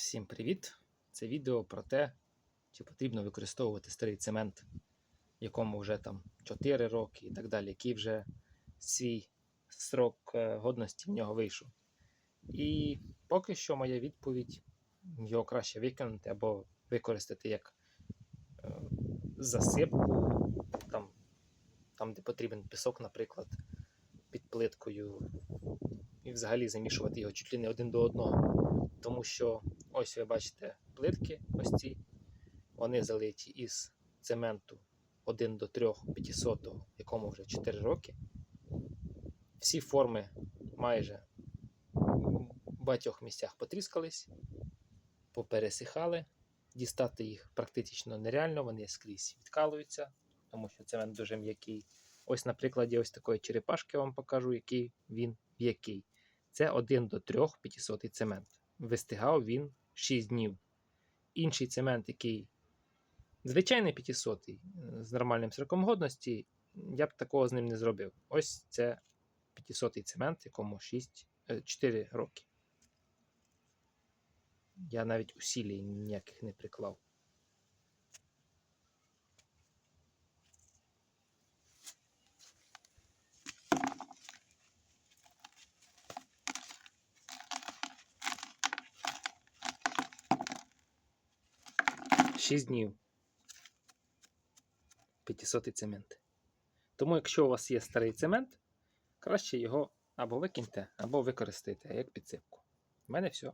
Всім привіт! Це відео про те, чи потрібно використовувати старий цемент, якому вже там 4 роки і так далі, який вже свій срок е, годності в нього вийшов. І поки що моя відповідь його краще викинути або використати як е, засипку, там, там, де потрібен пісок, наприклад, під плиткою, і взагалі замішувати його чуть ли не один до одного. Тому що ось ви бачите плитки, ось ці, вони залиті із цементу 1 до 3 500, якому вже 4 роки. Всі форми майже в багатьох місцях потріскались, попересихали. Дістати їх практично нереально, вони скрізь відкалуються, тому що цемент дуже м'який. Ось на прикладі ось такої черепашки вам покажу, який він м'який. Це 1 до 3 500 цемент. Вистигав він 6 днів. Інший цемент, який звичайний 500 з нормальним сроком годності, я б такого з ним не зробив. Ось це 500 цемент, якому 6, 4 роки. Я навіть усілій ніяких не приклав. Шість днів. 500 цемент. Тому, якщо у вас є старий цемент, краще його або викиньте, або використайте як підсипку. У мене все.